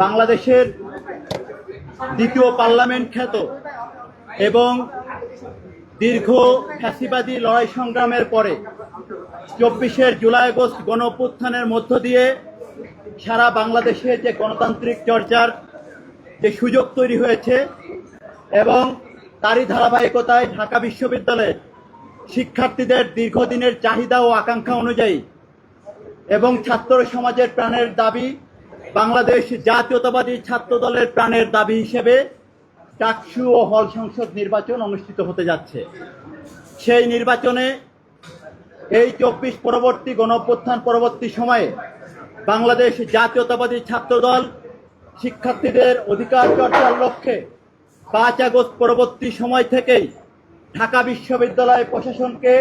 বাংলাদেশের দ্বিতীয় পার্লামেন্ট খ্যাত এবং দীর্ঘ ফ্যাসিবাদী লড়াই সংগ্রামের পরে চব্বিশের জুলাই আগস্ট গণ মধ্য দিয়ে সারা বাংলাদেশে যে গণতান্ত্রিক চর্চার যে সুযোগ তৈরি হয়েছে এবং তারই ধারাবাহিকতায় ঢাকা বিশ্ববিদ্যালয়ের শিক্ষার্থীদের দীর্ঘদিনের চাহিদা ও আকাঙ্ক্ষা অনুযায়ী এবং ছাত্র সমাজের প্রাণের দাবি বাংলাদেশ জাতীয়তাবাদী ছাত্র দলের প্রাণের দাবি হিসেবে ডাকসু ও হল সংসদ নির্বাচন অনুষ্ঠিত হতে যাচ্ছে। সেই নির্বাচনে এই চব্বিশ পরবর্তী গণঅভ্যুত্থান পরবর্তী সময়ে বাংলাদেশ জাতীয়তাবাদী ছাত্র দল শিক্ষার্থীদের অধিকার চর্চার লক্ষ্যে পাঁচ আগস্ট পরবর্তী সময় থেকেই ঢাকা বিশ্ববিদ্যালয় প্রশাসনকে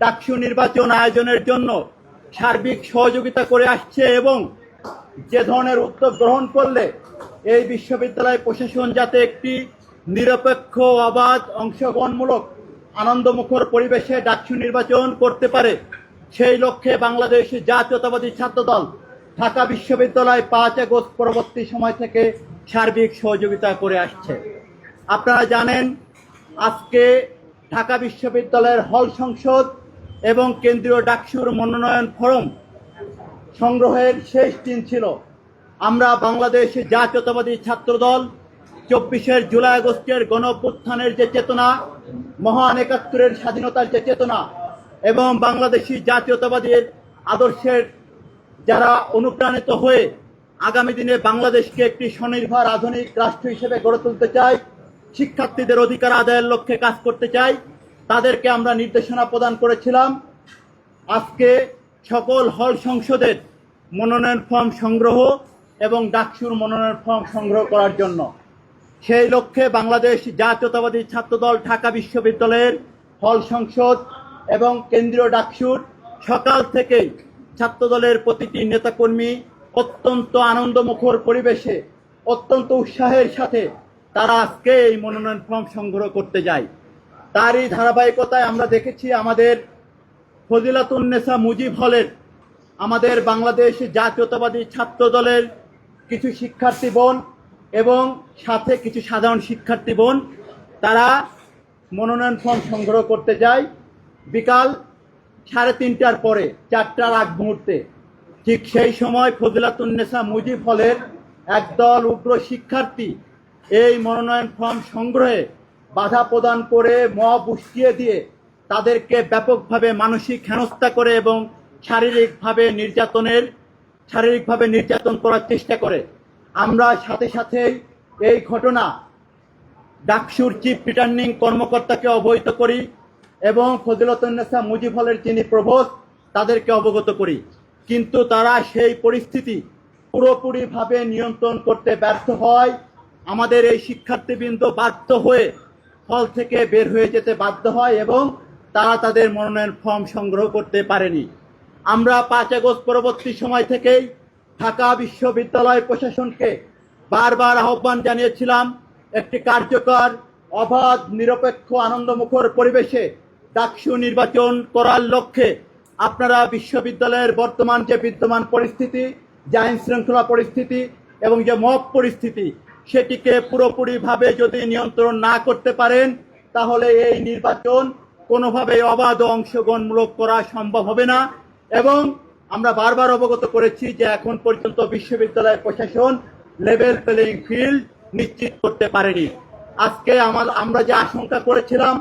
ডাকসু নির্বাচন আয়োজনের জন্য সার্বিক সহযোগিতা করে আসছে এবং যে ধরনের উদ্যোগ গ্রহণ করলে এই বিশ্ববিদ্যালয় প্রশাসন যাতে একটি নিরপেক্ষ, অবাধ, অংশগ্রহণমূলক, আনন্দমুখর পরিবেশে ডাকসু নির্বাচন করতে পারে, সেই লক্ষ্যে বাংলাদেশ জাতীয়তাবাদী ছাত্রদল ঢাকা বিশ্ববিদ্যালয় পাঁচ আগস্ট পরবর্তী সময় থেকে সার্বিক সহযোগিতা করে আসছে। আপনারা জানেন, আজকে ঢাকা বিশ্ববিদ্যালয়ের হল সংসদ এবং কেন্দ্রীয় ডাকসুর মনোনয়ন ফরম সংগ্রহের শেষ দিন ছিল। আমরা বাংলাদেশ জাতীয়তাবাদী ছাত্রদল চব্বিশের জুলাই আগস্টের গণ অভ্যুত্থানের যে চেতনা, মহান একাত্তরের স্বাধীনতার যে চেতনা এবং বাংলাদেশি জাতীয়তাবাদীর আদর্শের যারা অনুপ্রাণিত হয়ে আগামী দিনে বাংলাদেশকে একটি স্বনির্ভর আধুনিক রাষ্ট্র হিসেবে গড়ে তুলতে চাই শিক্ষার্থীদের অধিকার আদায়ের লক্ষ্যে কাজ করতে চাই তাদেরকে আমরা নির্দেশনা প্রদান করেছিলাম। আজকে সকল হল সংসদের মনোনয়ন ফর্ম সংগ্রহ এবং ডাকসুর মনোনয়ন ফর্ম সংগ্রহ করার জন্য। সেই লক্ষ্যে বাংলাদেশ জাতীয়তাবাদী ছাত্রদল ঢাকা বিশ্ববিদ্যালয়ের হল সংসদ এবং কেন্দ্রীয় ডাকসুর সকাল থেকেই ছাত্রদলের প্রতিটি নেতাকর্মী অত্যন্ত আনন্দমুখর পরিবেশে, অত্যন্ত উৎসাহের সাথে তারা আজকে এই মনোনয়ন ফর্ম সংগ্রহ করতে যায়। তারই ধারাবাহিকতায় আমরা দেখেছি আমাদের ফজিলাতুন্নেসা মুজিব হলের আমাদের বাংলাদেশ জাতীয়তাবাদী ছাত্র দলের কিছু শিক্ষার্থী বোন এবং সাথে কিছু সাধারণ শিক্ষার্থী বোন। তারা মনোনয়ন ফর্ম সংগ্রহ করতে যায় বিকাল সাড়ে তিনটার পরে, চারটার আগ মুহূর্তে। ঠিক সেই সময় ফজিলাতুন্নেসা মুজিব হলের একদল উগ্র শিক্ষার্থী এই মনোনয়ন ফর্ম সংগ্রহে বাধা প্রদান করে মব উস্কিয়ে দিয়ে তাদেরকে ব্যাপকভাবে মানসিক হেনস্থা করে এবং শারীরিকভাবে নির্যাতনের, শারীরিকভাবে নির্যাতন করার চেষ্টা করে। আমরা সাথে সাথে এই ঘটনা ডাকসুর চিফ রিটার্নিং কর্মকর্তাকে অবহিত করি এবং ফজিলতুন্নেসা মুজিব হলের যিনি প্রভোস্ট তাদেরকে অবগত করি। কিন্তু তারা সেই পরিস্থিতি পুরোপুরিভাবে নিয়ন্ত্রণ করতে ব্যর্থ হয়। আমাদের এই শিক্ষার্থীবৃন্দ বাধ্য হয়ে হল থেকে বের হয়ে যেতে বাধ্য হয় এবং তারা তাদের মনোনয়ন ফর্ম সংগ্রহ করতে পারেনি। আমরা পাঁচ আগস্ট পরবর্তী সময় থেকেই ঢাকা বিশ্ববিদ্যালয় প্রশাসনকে বারবার আহ্বান জানিয়েছিলাম, একটি কার্যকর, অবাধ, নিরপেক্ষ, আনন্দমুখর পরিবেশে ডাকসু নির্বাচন করার লক্ষ্যে আপনারা বিশ্ববিদ্যালয়ের বর্তমান যে বিদ্যমান পরিস্থিতি, যে আইন শৃঙ্খলা পরিস্থিতি এবং যে মব পরিস্থিতি, সেটিকে পুরোপুরিভাবে যদি নিয়ন্ত্রণ না করতে পারেন, তাহলে এই নির্বাচন কোনোভাবে অবাধ অংশগ্রহণমূলক করা সম্ভব হবে না। এবং আমরা বারবার অবগত করেছি যে এখন পর্যন্ত বিশ্ববিদ্যালয় প্রশাসন লেভেল প্লেইং ফিল্ড নিশ্চিত করতে পারেনি। আজকে আমার আমরা যে আশঙ্কা করেছিলাম,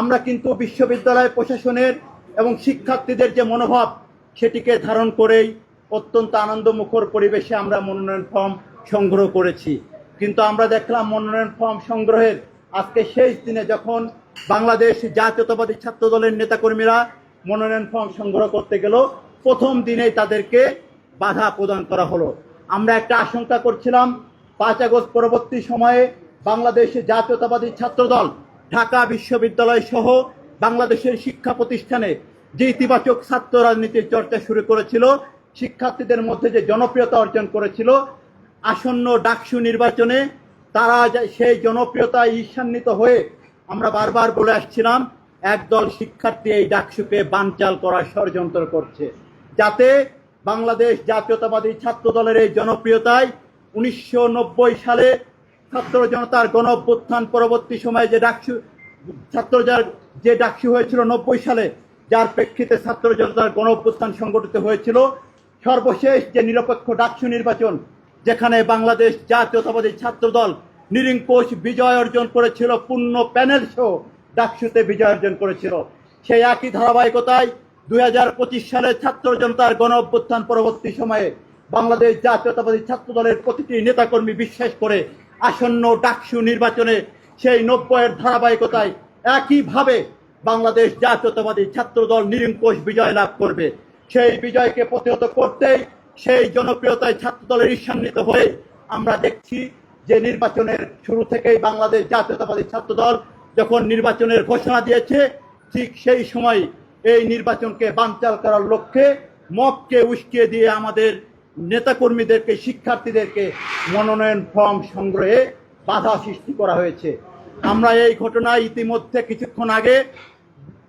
আমরা কিন্তু বিশ্ববিদ্যালয় প্রশাসনের এবং শিক্ষার্থীদের যে মনোভাব, সেটিকে ধারণ করেই অত্যন্ত আনন্দমুখর পরিবেশে আমরা মনোনয়ন ফর্ম সংগ্রহ করেছি। কিন্তু আমরা দেখলাম মনোনয়ন ফর্ম সংগ্রহের আজকে শেষ দিনে যখন বাংলাদেশ জাতীয়তাবাদী ছাত্র দলের নেতাকর্মীরা মনোনয়ন ফর্ম সংগ্রহ করতে গেল। প্রথম দিনেই তাদেরকে বাধা প্রদান করা হলো। আমরা একটা আশঙ্কা করছিলাম, পাঁচ আগস্ট পরবর্তী সময়ে বাংলাদেশ জাতীয়তাবাদী ছাত্র দল ঢাকা বিশ্ববিদ্যালয় সহ বাংলাদেশের শিক্ষা প্রতিষ্ঠানে যে ইতিবাচক ছাত্র রাজনীতির চর্চা শুরু করেছিল, শিক্ষার্থীদের মধ্যে যে জনপ্রিয়তা অর্জন করেছিল, আসন্ন ডাকসু নির্বাচনে তারা সেই জনপ্রিয়তায় ঈর্ষান্বিত হয়ে আমরা বারবার বলে আসছিলাম, একদল শিক্ষার্থী এই ডাকসুকে বানচাল করার ষড়যন্ত্র করছে। যাতে বাংলাদেশ জাতীয়তাবাদী ছাত্র দলের এই জনপ্রিয়তায় উনিশশো নব্বই সালে ছাত্র জনতার গণ পরবর্তী সময়ে যে ডাকসু ছাত্র যে ডাকসু হয়েছিল নব্বই সালে, যার প্রেক্ষিতে ছাত্র জনতার গণ সংগঠিত হয়েছিল, সর্বশেষ যে নিরপেক্ষ ডাকসু নির্বাচন, যেখানে বাংলাদেশ জাতীয়তাবাদী ছাত্র দল নিরিঙ্কোষ বিজয় অর্জন করেছিল, পূর্ণ প্যানেল সহ ডাকসুতে বিজয় অর্জন করেছিল। সেই একই ধারাবাহিকতায় দুই সালে ছাত্র জনতার গণ অভ্যুত্থান পরবর্তী সময়ে বাংলাদেশ জাতীয়তাবাদী ছাত্র দলের প্রতিটি নেতাকর্মী বিশ্বাস করে আসন্ন ডাকসু নির্বাচনে সেই নব্বইয়ের ধারাবাহিকতায় একইভাবে বাংলাদেশ জাতীয়তাবাদী ছাত্র দল নিরঙ্কুশ বিজয় লাভ করবে। সেই বিজয়কে প্রতিহত করতেই সেই জনপ্রিয়তায় ছাত্র দলের ঈর্ষান্বিত হয়ে আমরা দেখছি যে নির্বাচনের শুরু থেকেই বাংলাদেশ জাতীয়তাবাদী ছাত্র দল যখন নির্বাচনের ঘোষণা দিয়েছে, ঠিক সেই সময় এই নির্বাচনকে বানচাল করার লক্ষ্যে মবকে উস্কিয়ে দিয়ে আমাদের নেতাকর্মীদেরকে, শিক্ষার্থীদেরকে মনোনয়ন ফর্ম সংগ্রহে বাধা সৃষ্টি করা হয়েছে। আমরা এই ঘটনায় ইতিমধ্যে কিছুক্ষণ আগে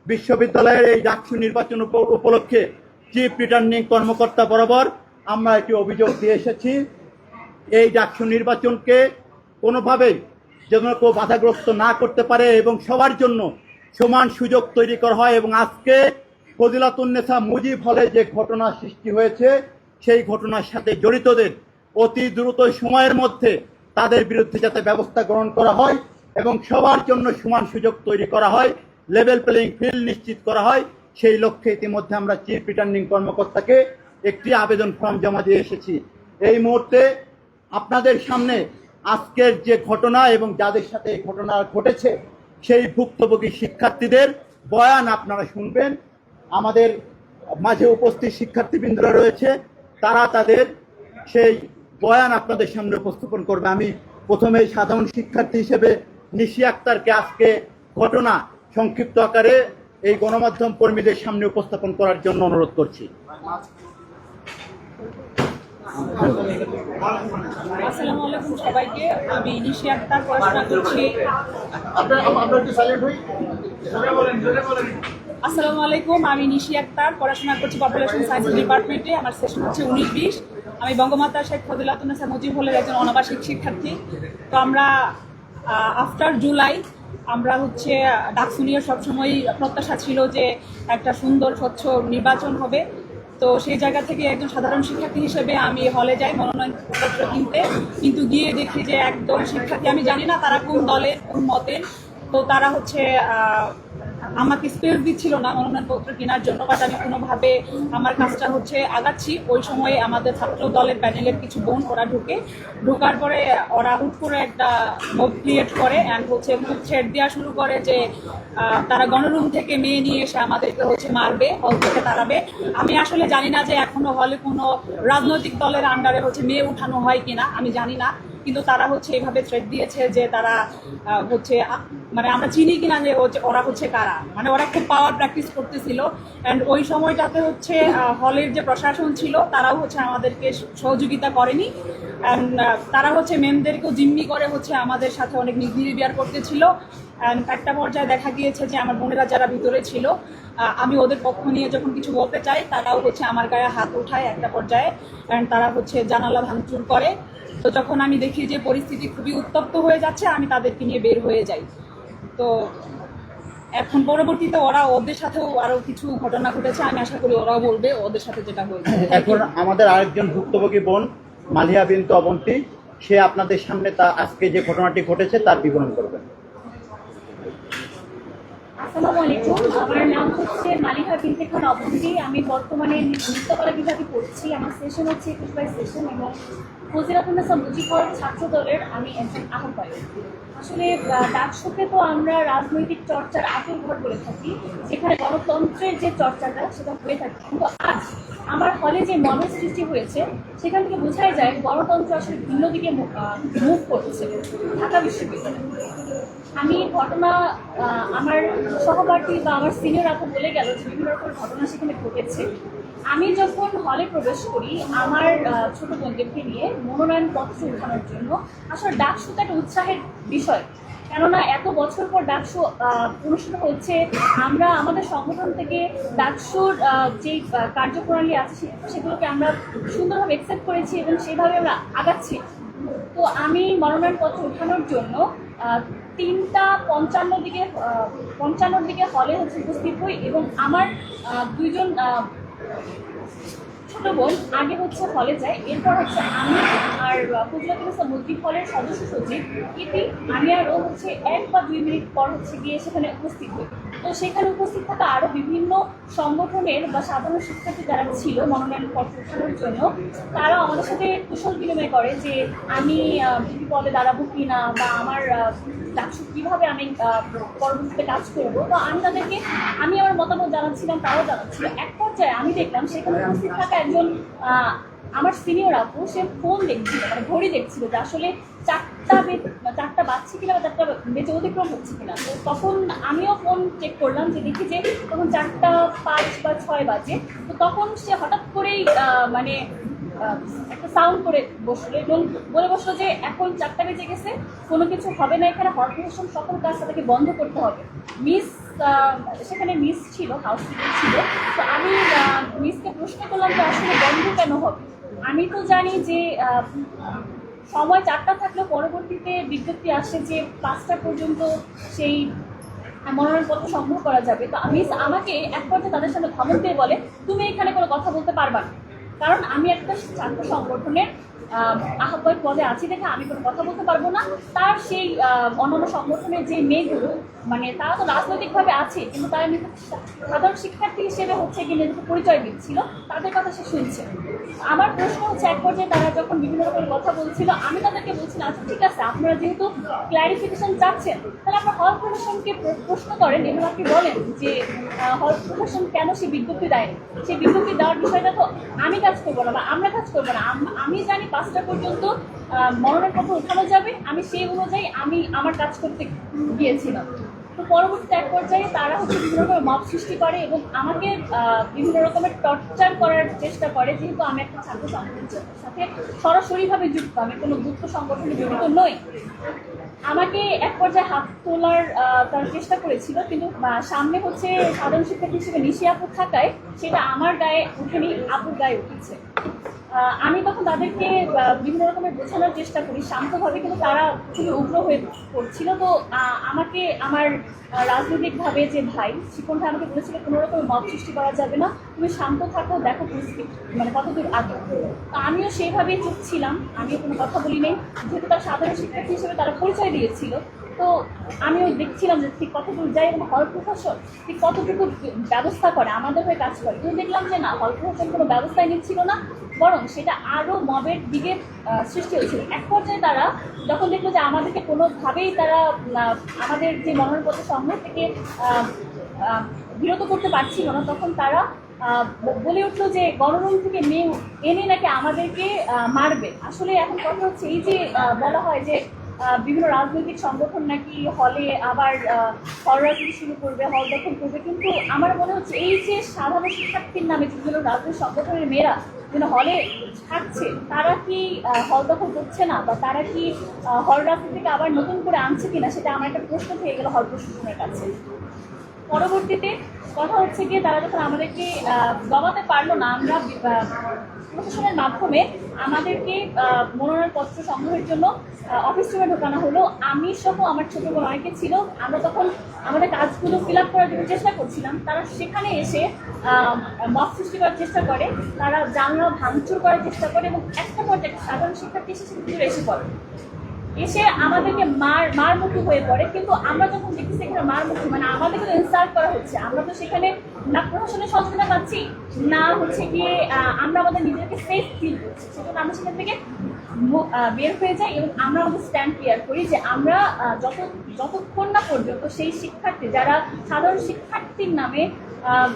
বিশ্ববিদ্যালয়ের এই ডাকসু নির্বাচন উপ- উপলক্ষে চিফ রিটার্নিং কর্মকর্তা বরাবর আমরা একটি অভিযোগ দিয়ে এসেছি। এই ডাকসু নির্বাচনকে কোনোভাবেই যেন কেউ বাধাগ্রস্ত না করতে পারে এবং সবার জন্য সমান সুযোগ তৈরি করা হয় এবং আজকে ফজিলাতুন্নেসা মুজিব হলে যে ঘটনা সৃষ্টি হয়েছে, সেই ঘটনার সাথে জড়িতদের অতি দ্রুত সময়ের মধ্যে তাদের বিরুদ্ধে যাতে ব্যবস্থা গ্রহণ করা হয় এবং সবার জন্য সমান সুযোগ তৈরি করা হয়, লেভেল প্লেইং ফিল্ড নিশ্চিত করা হয়, সেই লক্ষ্যে ইতিমধ্যে আমরা চিফ রিটার্নিং কর্মকর্তাকে একটি আবেদন ফর্ম জমা দিয়ে এসেছি। এই মুহূর্তে আপনাদের সামনে আজকের যে ঘটনা এবং যাদের সাথে এই ঘটনা ঘটেছে, সেই ভুক্তভোগী শিক্ষার্থীদের বয়ান আপনারা শুনবেন। আমাদের মাঝে উপস্থিত শিক্ষার্থীবৃন্দরা রয়েছে, তারা তাদের সেই বয়ান আপনাদের সামনে উপস্থাপন করবে। আমি প্রথমে সাধারণ শিক্ষার্থী হিসেবে নিশি আক্তারকে আজকে ঘটনা সংক্ষিপ্ত আকারে এই গণমাধ্যম কর্মীদের সামনে উপস্থাপন করার জন্য অনুরোধ করছি। আসসালামু আলাইকুম সবাইকে, আমি নিশি আক্তার, পড়াশোনা করছি। আসসালামু আলাইকুম আমি নিশি আক্তার, পড়াশোনা করছি পপুলেশন সায়েন্স ডিপার্টমেন্টে, আমার সেশন হচ্ছে উনিশ বিশ। আমি বঙ্গমাতা শেখ ফজিলাতুন্নেসা মুজিব হলের একজন অনাবাসিক শিক্ষার্থী। তো আমরা আফটার জুলাই আমরা হচ্ছে ডাকসু নিয়ে সবসময় প্রত্যাশা ছিল যে একটা সুন্দর, স্বচ্ছ নির্বাচন হবে। তো সেই জায়গা থেকে একজন সাধারণ শিক্ষার্থী হিসেবে আমি হলে যাই মনোনয়নপত্র কিনতে। কিন্তু গিয়ে দেখি যে একদম শিক্ষার্থী, আমি জানি না তারা কোন দলে, কোন মতের তো তারা হচ্ছে আমাকে স্পেস দিচ্ছিল না মনোনয়নপত্র কেনার জন্য বাট আমি কোনোভাবে আমার কাজটা হচ্ছে আগাচ্ছি। ওই সময়ে আমাদের ছাত্র দলের প্যানেলের কিছু বোন, ওরা ঢুকে। ঢোকার পরে ওরা হুট করে একটা মব ক্রিয়েট করে অ্যান্ড হচ্ছে খুব ছেড় দেওয়া শুরু করে যে তারা গণরুম থেকে মেয়ে নিয়ে এসে আমাদেরকে হচ্ছে মারবে হল থেকে তাড়াবে। আমি আসলে জানি না যে এখনও হলে কোনো রাজনৈতিক দলের আন্ডারে হচ্ছে মেয়ে উঠানো হয় কিনা, আমি জানি না। কিন্তু তারা হচ্ছে এইভাবে থ্রেট দিয়েছে যে তারা হচ্ছে মানে আমরা চিনি কিনা যে হচ্ছে ওরা হচ্ছে কারা? মানে ওরা খুব পাওয়ার প্র্যাকটিস করতেছিল। অ্যান্ড ওই সময়টাতে হচ্ছে হলের যে প্রশাসন ছিল, তারাও হচ্ছে আমাদেরকে সহযোগিতা করেনি। অ্যান্ড তারা হচ্ছে মেমদেরকেও জিম্মি করে হচ্ছে আমাদের সাথে অনেক বিহেভিয়ার করতেছিল। অ্যান্ড একটা পর্যায়ে দেখা গিয়েছে যে আমার বোনেরা যারা ভিতরে ছিল আমি ওদের পক্ষ নিয়ে যখন কিছু বলতে চাই, তারাও হচ্ছে আমার গায়ে হাত উঠায় একটা পর্যায়ে। অ্যান্ড তারা হচ্ছে জানালা ভাঙচুর করে। তো যখন আমি দেখি যে পরিস্থিতি খুবই উত্তপ্ত হয়ে যাচ্ছে, আমি তাদেরকে নিয়ে বের হয়ে যাই। তো এখন পরবর্তীতে ওরা ওদের সাথেও আরও কিছু ঘটনা ঘটেছে, আমি আশা করি ওরাও বলবে ওদের সাথে যেটা হয়েছে। এখন আমাদের আরেকজন ভুক্তভোগী বোন, মালিয়া বিন্তু অবন্তী, সে আপনাদের সামনে তা আজকে যে ঘটনাটি ঘটেছে তার বিবরণ করবেন। আসসালামু আলাইকুম। আমার নাম হচ্ছে মালিহা বিনতে খান অবন্তি আমি বর্তমানে নৃত্যকলা বিভাগে পড়ছি। আমার সেশন হচ্ছে একুশ বাই সেশন এবং ফজিরাতুন্নেসা মুজিবর ছাত্র দলের আমি একজন আহ্বায়ক। আসলে আহ, ডাকসুকে তো আমরা রাজনৈতিক চর্চার আতুর ঘর করে থাকি যেখানে গণতন্ত্রের যে চর্চাটা সেটা হয়ে থাকে। কিন্তু আজ আমার হলে যে মনের সৃষ্টি হয়েছে সেখান থেকে বোঝাই যায় গণতন্ত্র আসলে ভিন্ন দিকে মুভ করছে ঢাকা বিশ্ববিদ্যালয়। আমি ঘটনা আমার সহপাঠী বা আমার সিনিয়র আপু বলে গেল যে বিভিন্ন রকম ঘটনা সেখানে ঘটেছে। আমি যখন হলে প্রবেশ করি আমার ছোট বোনদেরকে নিয়ে মনোনয়ন পত্র উঠানোর জন্য আসলে ডাকসু তো একটা উৎসাহের বিষয়। কেননা এত বছর পর আহ, অনুষ্ঠিত হচ্ছে আমরা আমাদের সংগঠন থেকে ডাকসুর আহ, যে কার্যপ্রণালী আছে সেগুলোকে আমরা সুন্দরভাবে অ্যাকসেপ্ট করেছি এবং সেইভাবে আমরা আগাচ্ছি। তো আমি মনোনয়নপত্র ওঠানোর জন্য তিনটা পঞ্চান্ন দিকে পঞ্চান্ন পঞ্চান্নর দিকে হলে হচ্ছে উপস্থিত হই এবং আমার দুইজন ছোট বোন আগে হচ্ছে হলে যায়। এরপর হচ্ছে আমি আর ফজলাতুল ইসলাম মুদ্রিক হলের সদস্য সচিব, ইতি, আমি আরও হচ্ছে এক বা দুই মিনিট পর হচ্ছে গিয়ে সেখানে উপস্থিত হই। তো সেখানে উপস্থিত থাকা আরও বিভিন্ন সংগঠনের বা সাধারণ শিক্ষার্থী যারা ছিল মনোনয়ন পত্র ওঠানোর জন্য তারা আমাদের সাথে কুশল বিনিময় করে যে আমি বিপি পদে দাঁড়াবো কি না বা আমার ডাকসু কীভাবে আমি পরবর্তীতে কাজ করব। তো আমি তাদেরকে, আমি আমার মতামত জানাচ্ছিলাম তারাও জানাচ্ছিল এক পর্যায়ে আমি দেখলাম সেখানে উপস্থিত থাকা একজন আমার সিনিয়র আপু, সে ফোন দেখছিল মানে ঘড়ি দেখছিল যে আসলে চারটা চারটা বাজছে কিনা বা চারটা বেঁচে অতিক্রম হচ্ছে কিনা, তো তখন আমিও ফোন চেক করলাম যে দেখি যে তখন চারটা পাঁচ বা ছয় বাজে, তো তখন সে হঠাৎ করেই মানে একটা সাউন্ড করে বসল এবং বলে বসল যে এখন চারটা বেজে গেছে, কোনো কিছু হবে না এখানে হরপ্রশাসন সকল কাজ তাদেরকে বন্ধ করতে হবে। মিস সেখানে মিস ছিল হাউস ছিল, তো আমি মিসকে প্রশ্ন করলাম যে আসলে বন্ধ কেন হবে? আমি তো জানি যে সময় চারটা থাকলেও পরবর্তীতে বিজ্ঞপ্তি আসে যে পাঁচটা পর্যন্ত সেই মনোনয়নপত্র সংগ্রহ করা যাবে। তো আমি আমাকে এক পর্যায়ে তাদের সাথে ধমক দিয়ে বলে তুমি এখানে কোনো কথা বলতে পারবা না। কারণ আমি একটা ছাত্র সংগঠনের আহ, আহ্বায়ক পদে আছি দেখে আমি কোনো কথা বলতে পারব না। তার সেই অন্যান্য সংগঠনের যে মেয়েগুলো মানে তারা তো রাজনৈতিকভাবে আছে কিন্তু তারা সাধারণ শিক্ষার্থী হিসেবে হচ্ছে গিয়ে নিজেকে পরিচয় দিচ্ছিল। তাদের কথা সে শুনছে। আমার প্রশ্ন হচ্ছে এক পর্যায়ে তারা যখন বিভিন্ন রকমের কথা বলছিল আমি তাদেরকে বলছিলাম আচ্ছা ঠিক আছে আপনারা যেহেতু ক্ল্যারিফিকেশন চাচ্ছেন তাহলে আপনার হল প্রশাসনকে প্রশ্ন করেন এবং আপনি বলেন যে হল প্রশাসন কেন সে বিজ্ঞপ্তি দেয়নি? সেই বিজ্ঞপ্তি দেওয়ার বিষয়টা তো আমি কাজ করব না বা আমরা কাজ করব না। আম- জানি পাঁচটা পর্যন্ত আহ, কথা উঠানো যাবে। আমি সেই অনুযায়ী আমি আমার কাজ করতে গিয়েছিলাম। তো পরবর্তীতে এক পর্যায়ে তারা হচ্ছে বিভিন্ন রকমের মব সৃষ্টি করে এবং আমাকে বিভিন্ন রকমের টর্চার করার চেষ্টা করে। যেহেতু আমি একটা ছাত্র সংগঠনের সাথে সরাসরিভাবে যুক্ত, আমি কোনো গুপ্ত সংগঠনে জড়িত নই। আমাকে এক পর্যায়ে হাত তোলার তার চেষ্টা করেছিল, কিন্তু সামনে হচ্ছে সাধারণ শিক্ষার্থী হিসেবে নিশি আপু থাকায় সেটা আমার গায়ে উঠেনি, আপুর গায়ে উঠেছে। আমি তখন তাদেরকে বিভিন্ন রকমের বোঝানোর চেষ্টা করি। শান্তভাবে কিন্তু তারা খুবই উগ্র হয়ে পড়ছিল। তো আমাকে, আমার রাজনৈতিকভাবে যে ভাই ভাই আমাকে বলেছিল, কোনো রকম মত সৃষ্টি করা যাবে না। তুমি শান্ত থাকো, দেখো পরিস্থিতি মানে কতদূর আগে তো আমিও সেইভাবেই চুপ ছিলাম। আমিও কোনো কথা বলি নেই যেহেতু তার সাধারণ শিক্ষার্থী হিসেবে তারা পরিচয় দিয়েছিল তো আমিও দেখছিলাম যে ঠিক যায় এবং হল প্রশাসন ঠিক কতটুকু ব্যবস্থা করে, আমাদের হয়ে কাজ করে। কিন্তু দেখলাম যে না, হল প্রশাসন কোনো ব্যবস্থাই নিচ্ছিল না, বরং সেটা আরও মবের দিকে সৃষ্টি হয়েছিল। এক পর্যায়ে তারা যখন দেখল যে আমাদেরকে কোনোভাবেই তারা আমাদের যে মনোনয়নপত্র সংগ্রহ থেকে বিরত করতে পারছিল না, তখন তারা বলে উঠল যে গণরুম থেকে মেয়ে এনে নাকি আমাদেরকে মারবে। আসলে এখন কথা হচ্ছে এই যে বলা হয় যে বিভিন্ন রাজনৈতিক সংগঠন নাকি হলে আবার হররাজনীতি রাজনীতি শুরু করবে হল দখল করবে। কিন্তু আমার মনে হচ্ছে এই যে সাধারণ শিক্ষার্থীর নামে যেগুলো রাজনৈতিক সংগঠনের মেয়েরা যেন হলে থাকছে, তারা কি হল দখল করছে না? বা তারা কি হর রাজনীতিকে আবার নতুন করে আনছে কিনা? সেটা আমার একটা প্রশ্ন থেকে গেল হল প্রশাসনের কাছে। পরবর্তীতে কথা হচ্ছে গিয়ে তারা যখন আমাদেরকে দমাতে পারল না, আমরা প্রশাসনের মাধ্যমে আমাদেরকে মনোনয়নপত্র সংগ্রহের জন্য অফিস রুমে ঢোকানো হলো। আমি সহ আমার ছোট বোন অনেকে ছিল, আমরা তখন আমাদের কাজগুলো ফিল আপ করার জন্য চেষ্টা করছিলাম। তারা সেখানে এসে মত সৃষ্টি করার চেষ্টা করে, তারা জানলা ভাঙচুর করার চেষ্টা করে এবং একটা পর্যায়ে সাধারণ শিক্ষার্থী এসে ভিতরে এসে পড়ে এসে আমাদেরকে মার, মারমুখী হয়ে পড়ে। কিন্তু আমরা যখন দেখি সেখানে মারমুখী মানে আমাদেরকে তো ইনসাল্ট করা হচ্ছে। আমরা তো সেখানে না প্রশাসনের সচেতনতা পাচ্ছি, না হচ্ছে গিয়ে আমরা আমাদের নিজেদেরকে সেফ ফিল করছি। সেজন্য আমরা সেখান থেকে বের হয়ে যাই এবং আমরা আমাদের স্ট্যান্ড ক্লিয়ার করি যে আমরা যত, যতক্ষণ না পর্যন্ত সেই শিক্ষার্থী, যারা সাধারণ শিক্ষার্থীর নামে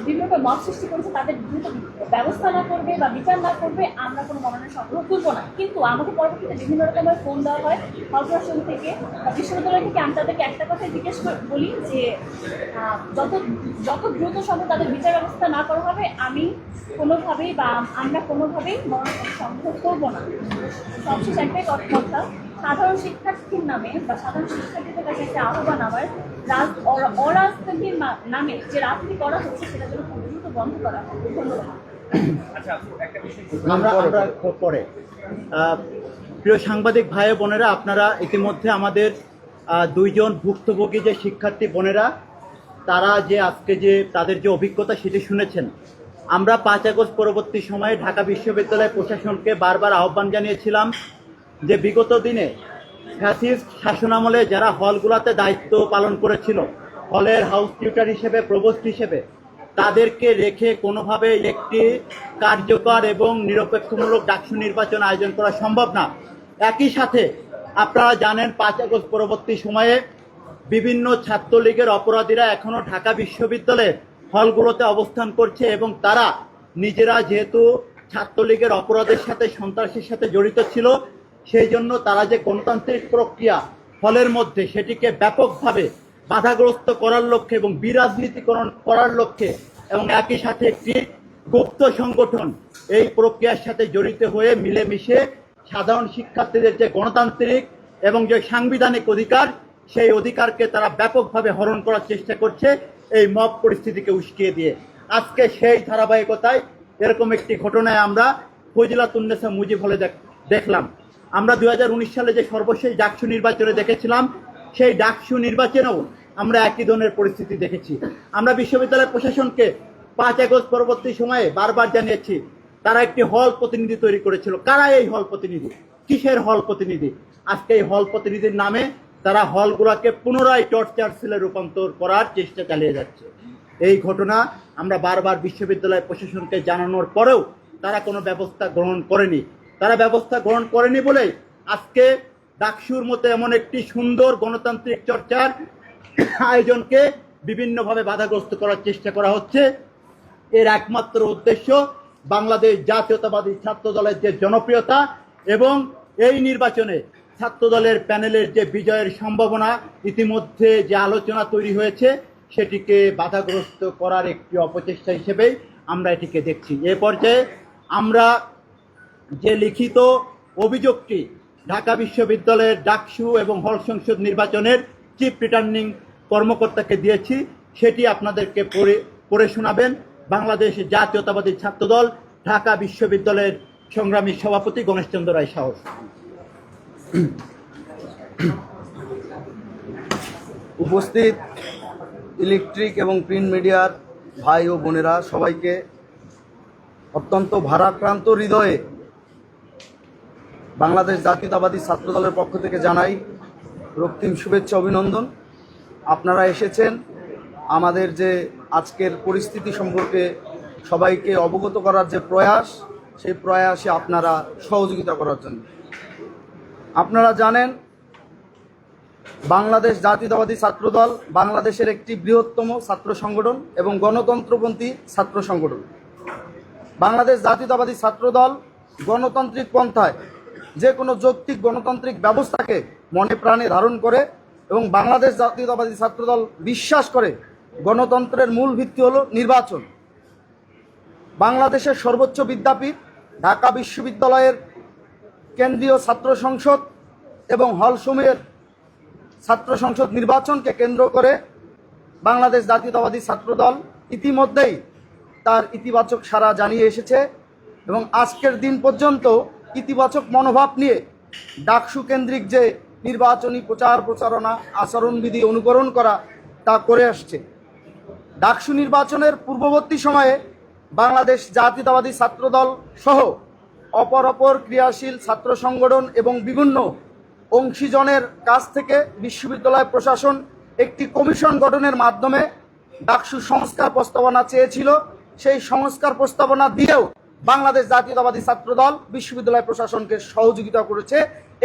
বিভিন্ন মত সৃষ্টি করেছে, তাদের দ্রুত ব্যবস্থা না করবে বা বিচার না করবে, আমরা কোনো মনোনয়ন সংগ্রহ করব না। কিন্তু আমাকে পরবর্তীতে বিভিন্ন রকমের ফোন দেওয়া হয়, কর্পোরেশন থেকে বা বিশ্ববিদ্যালয় থেকে। আমি তাদেরকে একটা কথা জিজ্ঞেস বলি যে যত যত দ্রুত সম্ভব তাদের বিচার ব্যবস্থা না করা হবে, আমি কোনোভাবেই বা আমরা কোনোভাবেই মনোনয়ন সংগ্রহ করব না। সবশেষ একটাই কথা সাধারণ শিক্ষার্থীর নামে বা সাধারণ শিক্ষার্থীদের কাছে একটা আহ্বান আমার রাজ অরাজনীতির নামে যে রাজনীতি করা হচ্ছে সেটা যেন খুব দ্রুত বন্ধ করা হয়। ধন্যবাদ। আচ্ছা আপু, একটা বিষয় আমরা আমরা পরে। প্রিয় সাংবাদিক ভাই বোনেরা আপনারা ইতিমধ্যে আমাদের দুইজন ভুক্তভোগী যে শিক্ষার্থী বোনেরা তারা যে আজকে যে তাদের যে অভিজ্ঞতা সেটি শুনেছেন। আমরা পাঁচ আগস্ট পরবর্তী সময়ে ঢাকা বিশ্ববিদ্যালয় প্রশাসনকে বারবার আহ্বান জানিয়েছিলাম যে বিগত দিনে ফ্যাসিস্ট শাসনামলে যারা হলগুলোতে দায়িত্ব পালন করেছিল, হলের হাউস টিউটার হিসেবে প্রবোস্ট হিসেবে, তাদেরকে রেখে কোনোভাবে একটি কার্যকর এবং নিরপেক্ষমূলক ডাকসু নির্বাচন আয়োজন করা সম্ভব না। একই সাথে আপনারা জানেন পাঁচ আগস্ট পরবর্তী সময়ে বিভিন্ন ছাত্রলীগের অপরাধীরা এখনও ঢাকা বিশ্ববিদ্যালয়ের হলগুলোতে অবস্থান করছে এবং তারা নিজেরা যেহেতু ছাত্রলীগের অপরাধের সাথে সন্ত্রাসের সাথে জড়িত ছিল সেই জন্য তারা যে গণতান্ত্রিক প্রক্রিয়া ফলের মধ্যে সেটিকে ব্যাপকভাবে বাধাগ্রস্ত করার লক্ষ্যে এবং বিরাজনীতিকরণ করার লক্ষ্যে এবং একই সাথে একটি গুপ্ত সংগঠন এই প্রক্রিয়ার সাথে জড়িত হয়ে মিলেমিশে সাধারণ শিক্ষার্থীদের যে গণতান্ত্রিক এবং যে সাংবিধানিক অধিকার, সেই অধিকারকে তারা ব্যাপকভাবে হরণ করার চেষ্টা করছে এই মব পরিস্থিতিকে উস্কিয়ে দিয়ে। আজকে সেই ধারাবাহিকতায় এরকম একটি ঘটনায় আমরা ফজিলাতুন্নেসা মুজিব হলে দেখ- দেখলাম। আমরা দুই হাজার উনিশ সালে যে সর্বশেষ ডাকসু নির্বাচনে দেখেছিলাম, সেই ডাকসু নির্বাচনেও আমরা একই ধরনের পরিস্থিতি দেখেছি। আমরা বিশ্ববিদ্যালয় প্রশাসনকে পাঁচ আগস্ট পরবর্তী সময়ে বারবার জানিয়েছি, তারা একটি হল প্রতিনিধি তৈরি করেছিল। কারা এই হল প্রতিনিধি? কিসের হল প্রতিনিধি? আজকে এই হল প্রতিনিধির নামে তারা হলগুলোকে পুনরায় টর্চার সেলে রূপান্তর করার চেষ্টা চালিয়ে যাচ্ছে। এই ঘটনা আমরা বারবার বিশ্ববিদ্যালয় প্রশাসনকে জানানোর পরেও তারা কোনো ব্যবস্থা গ্রহণ করেনি। তারা ব্যবস্থা গ্রহণ করেনি বলেই আজকে ডাকসুর মতো এমন একটি সুন্দর গণতান্ত্রিক চর্চার আয়োজনকে বিভিন্নভাবে বাধাগ্রস্ত করার চেষ্টা করা হচ্ছে। এর একমাত্র উদ্দেশ্য বাংলাদেশ জাতীয়তাবাদী ছাত্র দলের যে জনপ্রিয়তা এবং এই নির্বাচনে ছাত্র দলের প্যানেলের যে বিজয়ের সম্ভাবনা ইতিমধ্যে যে আলোচনা তৈরি হয়েছে, সেটিকে বাধাগ্রস্ত করার একটি অপচেষ্টা হিসেবেই আমরা এটিকে দেখছি। এ পর্যায়ে আমরা যে লিখিত অভিযোগটি ঢাকা বিশ্ববিদ্যালয়ের ডাকসু এবং হল সংসদ নির্বাচনের চিফ রিটার্নিং কর্মকর্তাকে দিয়েছি, সেটি আপনাদেরকে পড়ে পড়ে শোনাবেন। বাংলাদেশ জাতীয়তাবাদী ছাত্রদল, ঢাকা বিশ্ববিদ্যালয়ের সংগ্রামী সভাপতি গণেশচন্দ্র রায় সাহস। উপস্থিত ইলেকট্রিক এবং প্রিন্ট মিডিয়ার ভাই ও বোনেরা সবাইকে অত্যন্ত ভারাক্রান্ত হৃদয়ে বাংলাদেশ জাতীয়তাবাদী ছাত্র দলের পক্ষ থেকে জানাই রক্তিম শুভেচ্ছা, অভিনন্দন। আপনারা এসেছেন। আমাদের যে আজকের পরিস্থিতি সম্পর্কে সবাইকে অবগত করার যে প্রয়াস, সেই প্রয়াসে আপনারা সহযোগিতা করার জন্য। আপনারা জানেন, বাংলাদেশ জাতীয়তাবাদী ছাত্রদল বাংলাদেশের একটি বৃহত্তম ছাত্র সংগঠন এবং গণতন্ত্রপন্থী ছাত্র সংগঠন। বাংলাদেশ জাতীয়তাবাদী ছাত্রদল গণতান্ত্রিক পন্থায় যে কোনো যৌক্তিক গণতান্ত্রিক ব্যবস্থাকে মনে প্রাণে ধারণ করে এবং বাংলাদেশ জাতীয়তাবাদী ছাত্রদল বিশ্বাস করে গণতন্ত্রের মূল ভিত্তি হলো নির্বাচন। বাংলাদেশের সর্বোচ্চ বিদ্যাপীঠ, ঢাকা বিশ্ববিদ্যালয়ের কেন্দ্রীয় ছাত্র সংসদ এবং হলসমূহের ছাত্র সংসদ নির্বাচনকে কেন্দ্র করে বাংলাদেশ জাতীয়তাবাদী ছাত্রদল ইতিমধ্যেই তার ইতিবাচক সাড়া জানিয়ে এসেছে এবং আজকের দিন পর্যন্ত ইতিবাচক মনোভাব নিয়ে ডাকসু কেন্দ্রিক যে নির্বাচনী প্রচার প্রচারণা আচরণবিধি অনুকরণ করা তা করে আসছে। ডাকসু নির্বাচনের পূর্ববর্তী সময়ে বাংলাদেশ জাতীয়তাবাদী ছাত্রদল সহ অপর অপর ক্রিয়াশীল ছাত্র সংগঠন এবং বিভিন্ন অংশীজনের কাছ থেকে বিশ্ববিদ্যালয় প্রশাসন একটি কমিশন গঠনের মাধ্যমে ডাকসু সংস্কার প্রস্তাবনা চেয়েছিল। সেই সংস্কার প্রস্তাবনা দিয়েও বাংলাদেশ জাতীয়তাবাদী ছাত্রদল বিশ্ববিদ্যালয় প্রশাসনকে সহযোগিতা করেছে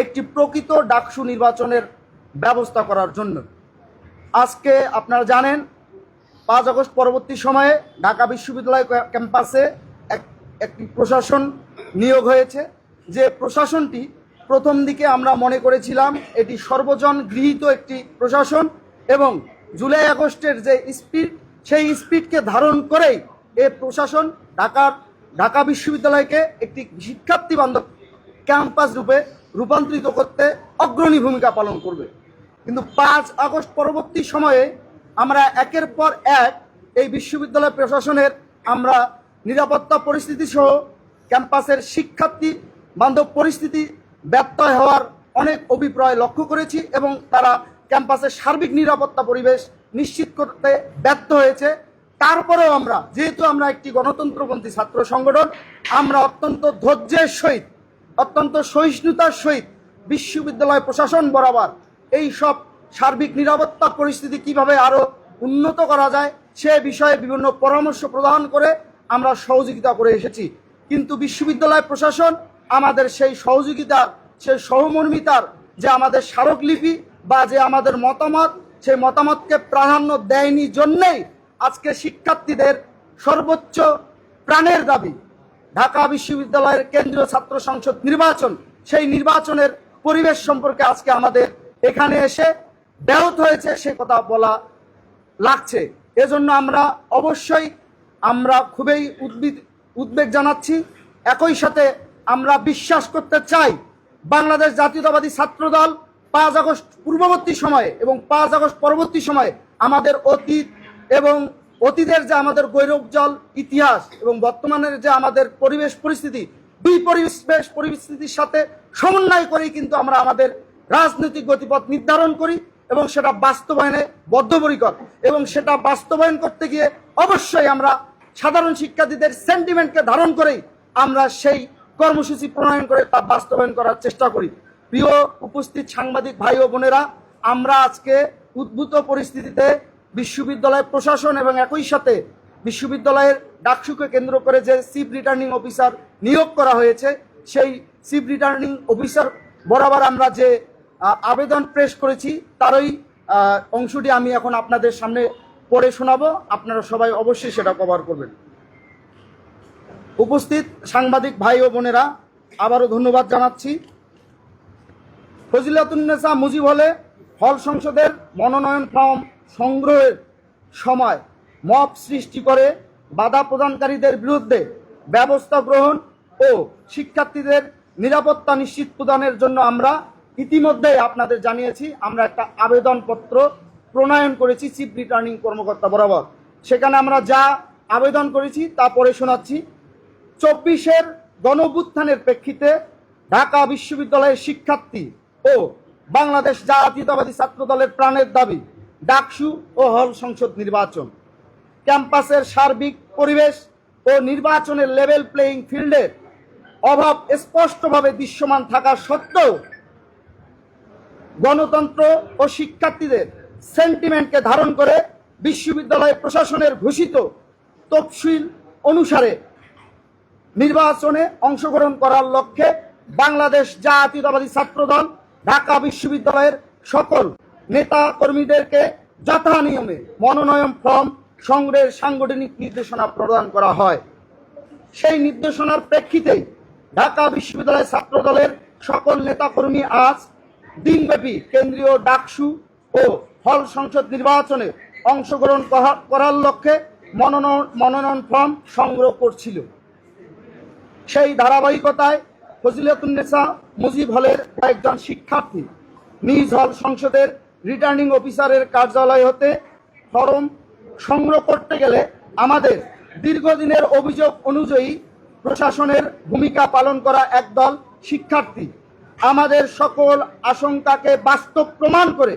একটি প্রকৃত ডাকসু নির্বাচনের ব্যবস্থা করার জন্য। আজকে আপনারা জানেন, পাঁচ আগস্ট পরবর্তী সময়ে ঢাকা বিশ্ববিদ্যালয় ক্যাম্পাসে এক একটি প্রশাসন নিয়োগ হয়েছে। যে প্রশাসনটি প্রথম দিকে আমরা মনে করেছিলাম এটি সর্বজন গৃহীত একটি প্রশাসন এবং জুলাই আগস্টের যে স্পিড, সেই স্পিডকে ধারণ করেই এ প্রশাসন ঢাকার ঢাকা বিশ্ববিদ্যালয়কে একটি শিক্ষার্থী বান্ধব ক্যাম্পাস রূপে রূপান্তরিত করতে অগ্রণী ভূমিকা পালন করবে। কিন্তু পাঁচ আগস্ট পরবর্তী সময়ে আমরা একের পর এক এই বিশ্ববিদ্যালয় প্রশাসনের আমরা নিরাপত্তা পরিস্থিতি সহ ক্যাম্পাসের শিক্ষার্থী বান্ধব পরিস্থিতি ব্যত্যয় হওয়ার অনেক অভিপ্রায় লক্ষ্য করেছি এবং তারা ক্যাম্পাসের সার্বিক নিরাপত্তা পরিবেশ নিশ্চিত করতে ব্যর্থ হয়েছে। তারপরেও আমরা, যেহেতু আমরা একটি গণতন্ত্রপন্থী ছাত্র সংগঠন, আমরা অত্যন্ত ধৈর্যের সহিত, অত্যন্ত সহিষ্ণুতার সহিত বিশ্ববিদ্যালয় প্রশাসন বরাবর এই সব সার্বিক নিরাপত্তা পরিস্থিতি কীভাবে আরও উন্নত করা যায়, সে বিষয়ে বিভিন্ন পরামর্শ প্রদান করে আমরা সহযোগিতা করে এসেছি। কিন্তু বিশ্ববিদ্যালয় প্রশাসন আমাদের সেই সহযোগিতার, সেই সহমর্মিতার যে আমাদের স্মারকলিপি বা যে আমাদের মতামত, সেই মতামতকে প্রাধান্য দেয়নি জন্যেই আজকে শিক্ষার্থীদের সর্বোচ্চ প্রাণের দাবি, ঢাকা বিশ্ববিদ্যালয়ের কেন্দ্রীয় ছাত্র সংসদ নির্বাচন, সেই নির্বাচনের পরিবেশ সম্পর্কে আজকে আমাদের এখানে এসে ব্যাহত হয়েছে, সে কথা বলা লাগছে। এজন্য আমরা অবশ্যই আমরা খুবই উদ্ভিদ উদ্বেগ জানাচ্ছি। একই সাথে আমরা বিশ্বাস করতে চাই, বাংলাদেশ জাতীয়তাবাদী ছাত্রদল পাঁচ আগস্ট পূর্ববর্তী সময়ে এবং পাঁচ আগস্ট পরবর্তী সময়ে আমাদের অতীত এবং অতীতের যে আমাদের গৌরবজল ইতিহাস এবং বর্তমানের যে আমাদের পরিবেশ পরিস্থিতি, দুই পরিবেশ পরিস্থিতির সাথে সমন্বয় করেই কিন্তু আমরা আমাদের রাজনৈতিক গতিপথ নির্ধারণ করি এবং সেটা বাস্তবায়নে বদ্ধপরিকর। এবং সেটা বাস্তবায়ন করতে গিয়ে অবশ্যই আমরা সাধারণ শিক্ষার্থীদের সেন্টিমেন্টকে ধারণ করেই আমরা সেই কর্মসূচি প্রণয়ন করে তা বাস্তবায়ন করার চেষ্টা করি। প্রিয়, উপস্থিত সাংবাদিক ভাই ও বোনেরা, আমরা আজকে উদ্ভূত পরিস্থিতিতে বিশ্ববিদ্যালয় প্রশাসন এবং একই সাথে বিশ্ববিদ্যালয়ের ডাকসুকে কেন্দ্র করে যে চিফ রিটার্নিং অফিসার নিয়োগ করা হয়েছে, সেই চিফ রিটার্নিং অফিসার বরাবর আমরা যে আবেদন প্রেস করেছি, তারই অংশটি আমি এখন আপনাদের সামনে পড়ে শোনাবো। আপনারা সবাই অবশ্যই সেটা কভার করবেন। উপস্থিত সাংবাদিক ভাই ও বোনেরা, আবারও ধন্যবাদ জানাচ্ছি। ফজিলাতুন্নেসা মুজিব হলে হল সংসদের মনোনয়ন ফর্ম সংগ্রহের সময় মব সৃষ্টি করে, বাধা প্রদানকারীদের বিরুদ্ধে ব্যবস্থা গ্রহণ ও শিক্ষার্থীদের নিরাপত্তা নিশ্চিত প্রদানের জন্য আমরা ইতিমধ্যে আপনাদের জানিয়েছি, আমরা একটা আবেদনপত্র প্রণয়ন করেছি চিফ রিটার্নিং কর্মকর্তা বরাবর। সেখানে আমরা যা আবেদন করেছি তা পড়ে শোনাচ্ছি। চব্বিশের গণভ্যুত্থানের প্রেক্ষিতে ঢাকা বিশ্ববিদ্যালয়ের শিক্ষার্থী ও বাংলাদেশ জাতীয়তাবাদী ছাত্র দলের প্রাণের দাবি ডাকসু ও হল সংসদ নির্বাচন। ক্যাম্পাসের সার্বিক পরিবেশ ও নির্বাচনের লেভেল প্লেয়িং ফিল্ডের অভাব স্পষ্টভাবে দৃশ্যমান থাকা সত্ত্বেও গণতন্ত্র ও শিক্ষার্থীদের সেন্টিমেন্টকে ধারণ করে বিশ্ববিদ্যালয় প্রশাসনের ঘোষিত তফসিল অনুসারে নির্বাচনে অংশগ্রহণ করার লক্ষ্যে বাংলাদেশ জাতীয়তাবাদী ছাত্রদল, ঢাকা বিশ্ববিদ্যালয়ের সকল নেতা কর্মীদেরকে যথা নিয়মে মনোনয়ন ফর্ম সংগ্রহের সাংগঠনিক নির্দেশনা প্রদান করা হয়। সেই নির্দেশনার প্রেক্ষিতে ঢাকা বিশ্ববিদ্যালয় ছাত্র দলের সকল নেতাকর্মী আজ দিনব্যাপী কেন্দ্রীয় ডাকসু ও হল সংসদ নির্বাচনে অংশগ্রহণ করা- করার লক্ষ্যে মনোনয়ন মনোনয়ন ফর্ম সংগ্রহ করছিল। সেই ধারাবাহিকতায় ফজিলতুন্নেসা মুজিব হলের কয়েকজন শিক্ষার্থী নিজ হল সংসদের রিটার্নিং অফিসারের কার্যালয় হতে ফরম সংগ্রহ করতে গেলে আমাদের দীর্ঘদিনের অভিযোগ অনুযায়ী প্রশাসনের ভূমিকা পালন করা একদল শিক্ষার্থী। আমাদের সকল আশঙ্কাকে বাস্তব প্রমাণ করে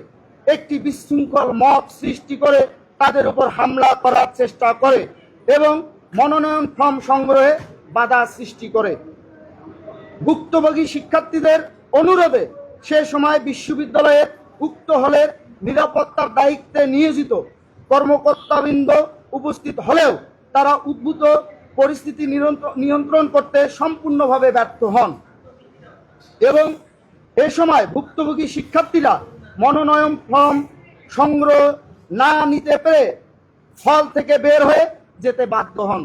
একটি বিশৃঙ্খল মত সৃষ্টি করে তাদের উপর হামলা করার চেষ্টা করে এবং মনোনয়ন ফর্ম সংগ্রহে বাধা সৃষ্টি করে। ভুক্তভোগী শিক্ষার্থীদের অনুরোধে সে সময় বিশ্ববিদ্যালয়ের উক্ত হলের নিরাপত্তার দায়িত্বে নিয়োজিত কর্মকর্তাবৃন্দ উপস্থিত হলেও তারা উদ্ভূত পরিস্থিতি নিয়ন্ত্রণ করতে সম্পূর্ণভাবে ব্যর্থ হন। এবং এ সময় ভুক্তভোগী শিক্ষার্থীরা মনোনয়ন ফর্ম সংগ্রহ না নিতে পেরে ফল থেকে বের হয়ে যেতে বাধ্য হন।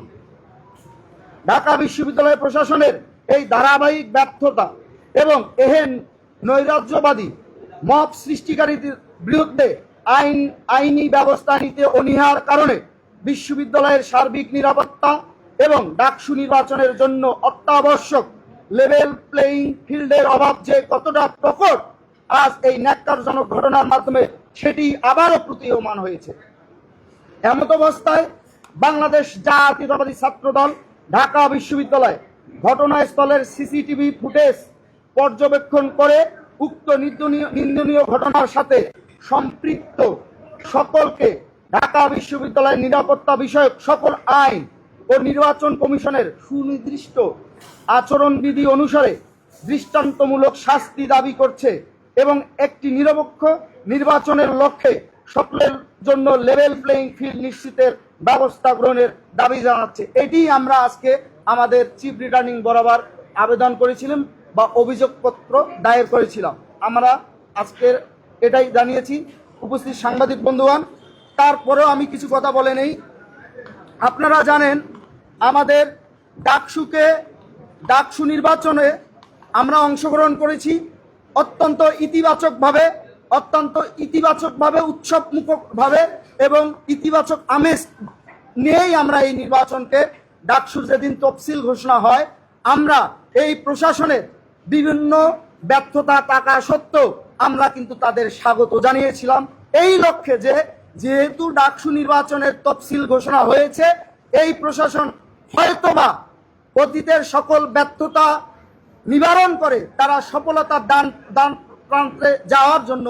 ঢাকা বিশ্ববিদ্যালয় প্রশাসনের এই ধারাবাহিক ব্যর্থতা এবং এহেন নৈরাজ্যবাদী মব সৃষ্টিকারীদের বিরুদ্ধে আইন, আইনি ব্যবস্থা নিতে অনীহার কারণে বিশ্ববিদ্যালয়ের সার্বিক নিরাপত্তা এবং ডাকসু নির্বাচনের জন্য অত্যাবশ্যক লেভেল প্লেইং ফিল্ডের অভাব যে কতটা প্রকট, আজ এই ন্যাক্কারজনক ঘটনার মাধ্যমে সেটি আবারও প্রতীয়মান হয়েছে। এমত অবস্থায় বাংলাদেশ জাতীয়তাবাদী ছাত্রদল ঢাকা বিশ্ববিদ্যালয় ঘটনাস্থলের সিসিটিভি ফুটেজ পর্যবেক্ষণ করে উক্ত নিন্দনীয় ঘটনার সাথে সম্পৃক্ত সকলকে ঢাকা বিশ্ববিদ্যালয়ের নিরাপত্তা বিষয়ক সকল আইন ও নির্বাচন কমিশনের সুনির্দিষ্ট আচরণবিধি অনুসারে দৃষ্টান্তমূলক শাস্তি দাবি করছে এবং একটি নিরপেক্ষ নির্বাচনের লক্ষ্যে সকলের জন্য লেভেল প্লেইং ফিল্ড নিশ্চিতের ব্যবস্থা গ্রহণের দাবি জানাচ্ছে। এটি আমরা আজকে আমাদের চিফ রিটার্নিং বরাবর আবেদন করেছিলাম। বা অভিযোগপত্র দায়ের করেছিলাম। আমরা আজকের এটাই জানিয়েছি। উপস্থিত সাংবাদিক বন্ধুগণ, তারপরেও আমি কিছু কথা বলে নেই। আপনারা জানেন, আমাদের ডাকসুকে ডাকসু নির্বাচনে আমরা অংশগ্রহণ করেছি। অত্যন্ত ইতিবাচকভাবে অত্যন্ত ইতিবাচকভাবে, উৎসবমুখভাবে এবং ইতিবাচক আমেজ নিয়েই আমরা এই নির্বাচনকে ডাকসুর যেদিন তফসিল ঘোষণা হয়, আমরা এই প্রশাসনের বিভিন্ন ব্যর্থতা টাকা সত্ত্বেও আমরা কিন্তু তাদের স্বাগত জানিয়েছিলাম। এই লক্ষ্যে যে যেহেতু ডাকসু নির্বাচনের তফসিল ঘোষণা হয়েছে, এই প্রশাসন হয়তোবা অতীতের সকল ব্যর্থতা নিবারণ করে তারা সফলতার দান দান প্রান্তে যাওয়ার জন্য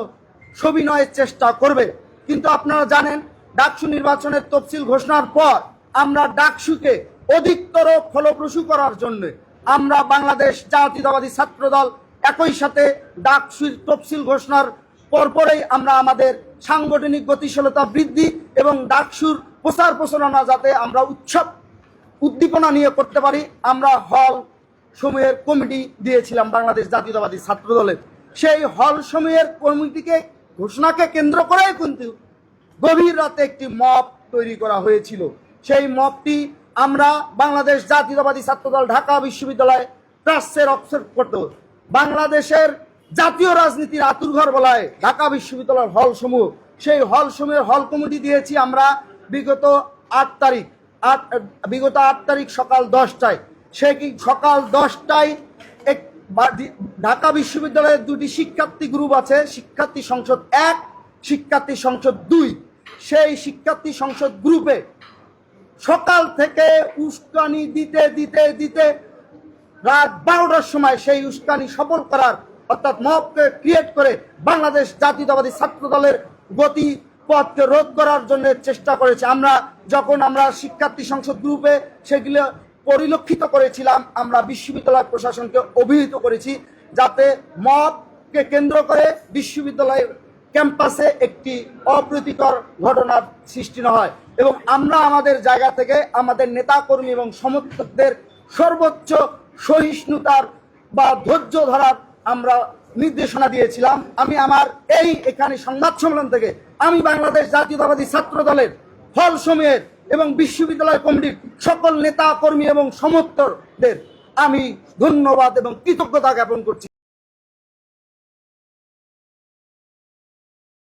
সবিনয়ের চেষ্টা করবে। কিন্তু আপনারা জানেন, ডাকসু নির্বাচনের তফসিল ঘোষণার পর আমরা ডাকসুকে অধিকতর ফলপ্রসূ করার জন্য আমরা বাংলাদেশ জাতীয়তাবাদী ছাত্রদল একই সাথে ডাকসুর তফসিল ঘোষণার পরপরেই আমরা আমাদের সাংগঠনিক গতিশীলতা বৃদ্ধি এবং ডাকসুর প্রচার প্রচারণা যাতে আমরা উৎসব, উদ্দীপনা নিয়ে করতে পারি, আমরা হল সমূহের কমিটি দিয়েছিলাম বাংলাদেশ জাতীয়তাবাদী ছাত্র দলের সেই হল সমূহের কমিটিকে, ঘোষণাকে কেন্দ্র করেই কিন্তু গভীর রাতে একটি মপ তৈরি করা হয়েছিল। সেই মবটি আমরা বাংলাদেশ জাতীয়তাবাদী ছাত্রদল ঢাকা বিশ্ববিদ্যালয় ট্রাস্টের অবসর করত বাংলাদেশের জাতীয় রাজনীতির আতুরঘর বলায় ঢাকা বিশ্ববিদ্যালয়ের হল সমূহ সেই হল সমূহের হল কমিটি দিয়েছি আমরা বিগত আট তারিখ। আট, বিগত আট তারিখ সকাল দশটায়। সে কি সকাল দশটায় এক ঢাকা বিশ্ববিদ্যালয়ের দুটি শিক্ষার্থী গ্রুপ আছে, শিক্ষার্থী সংসদ এক, শিক্ষার্থী সংসদ দুই। সেই শিক্ষার্থী সংসদ গ্রুপে সকাল থেকে উস্কানি দিতে দিতে দিতে রাত বারোটার সময় সেই উস্কানি সফল করার, অর্থাৎ মহকে ক্রিয়েট করে বাংলাদেশ জাতীয়তাবাদী ছাত্র দলের গতি পথকে রোধ করার জন্য চেষ্টা করেছে। আমরা যখন আমরা শিক্ষার্থী সংসদ গ্রুপে সেগুলো পরিলক্ষিত করেছিলাম, আমরা বিশ্ববিদ্যালয় প্রশাসনকে অভিহিত করেছি যাতে মবকে কেন্দ্র করে বিশ্ববিদ্যালয়ের ক্যাম্পাসে একটি অপ্রীতিকর ঘটনার সৃষ্টি না হয়। এবং আমরা আমাদের জায়গা থেকে আমাদের নেতাকর্মী এবং সমর্থকদের সর্বোচ্চ সহিষ্ণুতার বা ধৈর্য ধরার আমরা নির্দেশনা দিয়েছিলাম। আমি আমার এই এখানে সংবাদ সম্মেলন থেকে আমি বাংলাদেশ জাতীয়তাবাদী ছাত্র দলের হল সমূহের এবং বিশ্ববিদ্যালয় কমিটির সকল নেতা কর্মী এবং সমর্থকদের আমি ধন্যবাদ এবং কৃতজ্ঞতা জ্ঞাপন করছি।